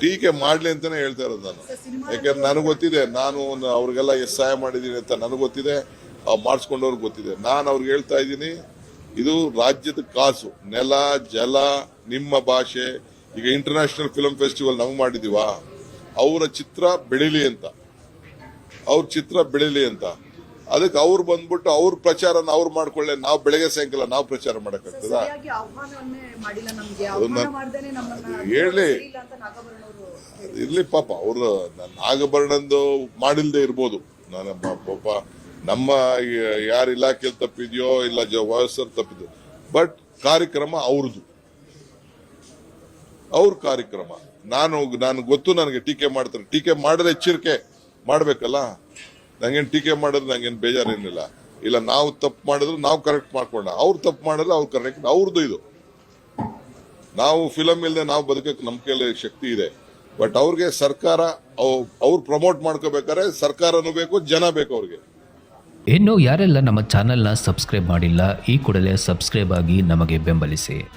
ಟೀಕೆ ಮಾಡ್ಲಿ ಅಂತಾನೆ ಹೇಳ್ತಾ ಇರೋದು ನಾನು. ಯಾಕಂದ್ರೆ ನನಗೆ ಗೊತ್ತಿದೆ ನಾನು ಅವ್ರಿಗೆಲ್ಲ ಎಷ್ಟು ಸಹಾಯ ಮಾಡಿದ್ದೀನಿ ಅಂತ ನನಗೆ ಗೊತ್ತಿದೆ ಮಾಡಿಸ್ಕೊಂಡವ್ರಿಗೆ ಗೊತ್ತಿದೆ. ನಾನು ಅವ್ರಿಗೆ ಹೇಳ್ತಾ ಇದ್ದೀನಿ ಇದು ರಾಜ್ಯದ ಕಾಸು ನೆಲ ಜಲ ನಿಮ್ಮ ಭಾಷೆ ಈಗ ಇಂಟರ್ನ್ಯಾಷನಲ್ ಫಿಲ್ಮ್ ಫೆಸ್ಟಿವಲ್ ನಾವು ಮಾಡಿದೀವ ಅವರ ಚಿತ್ರ ಬೆಳಿಲಿ ಅಂತ. ಅವ್ರ ಚಿತ್ರ ಬೆಳಿಲಿ ಅಂತ. ಅದಕ್ಕೆ ಅವ್ರು ಬಂದ್ಬಿಟ್ಟು ಅವ್ರ ಪ್ರಚಾರನ ಅವ್ರು ಮಾಡ್ಕೊಳ್ಳೆ ನಾವು ಬೆಳಗ್ಗೆ ಸಾಯಂಕಾಲ ನಾವು ಪ್ರಚಾರ ಮಾಡಕ್ಕಾಗ್ತದ? ಹೇಳಿ. ಇರ್ಲಿ ಪಾಪ ಅವರು ನಾಗಭರಣಂದು ಮಾಡಿಲ್ದೇ ಇರ್ಬೋದು. ನಾನು ಪಾಪ ನಮ್ಮ ಯಾರ ಇಲಾಖೆಯಲ್ಲಿ ತಪ್ಪಿದ್ಯೋ ಇಲ್ಲ ವಯಸ್ಸಲ್ಲಿ ತಪ್ಪಿದ್ಯೋ ಬಟ್ ಕಾರ್ಯಕ್ರಮ ಅವ್ರದ್ದು ಅವ್ರ ಕಾರ್ಯಕ್ರಮ. ನಾನು ನಾನು ಗೊತ್ತು ನನಗೆ ಟೀಕೆ ಮಾಡ್ತಾರೆ. ಟೀಕೆ ಮಾಡಿದ್ರೆ ಎಚ್ಚರಿಕೆ ಮಾಡ್ಬೇಕಲ್ಲ? ನಂಗೇನು ಟೀಕೆ ಮಾಡಿದ್ರೆ ನಂಗೇನು ಬೇಜಾರೇನಿಲ್ಲ. ಇಲ್ಲ, ನಾವು ತಪ್ಪು ಮಾಡಿದ್ರು ನಾವು ಕರೆಕ್ಟ್ ಮಾಡ್ಕೊಂಡ. ಅವ್ರು ತಪ್ಪು ಮಾಡಿದ್ರೆ ಅವ್ರು ಕರೆಕ್ಟ್ ಅವ್ರದ್ದು ಇದು. ನಾವು ಫಿಲಮ್ ಇಲ್ಲದೆ ನಾವು ಬದುಕಕ್ಕೆ ನಮ್ಮ ಶಕ್ತಿ ಇದೆ. ಬಟ್ ಅವ್ರಿಗೆ ಸರ್ಕಾರ, ಅವ್- ಅವ್ರು ಪ್ರಮೋಟ್ ಮಾಡ್ಕೋಬೇಕಾದ್ರೆ ಸರ್ಕಾರನೂ ಬೇಕು, ಜನ ಬೇಕು ಅವ್ರಿಗೆ. ಇನ್ನು ಯಾರೆಲ್ಲ ನಮ್ಮ ಚಾನೆಲ್ನ ಸಬ್ಸ್ಕ್ರೈಬ್ ಮಾಡಿಲ್ಲ, ಈ ಕೂಡಲೇ ಸಬ್ಸ್ಕ್ರೈಬ್ ಆಗಿ ನಮಗೆ ಬೆಂಬಲಿಸಿ.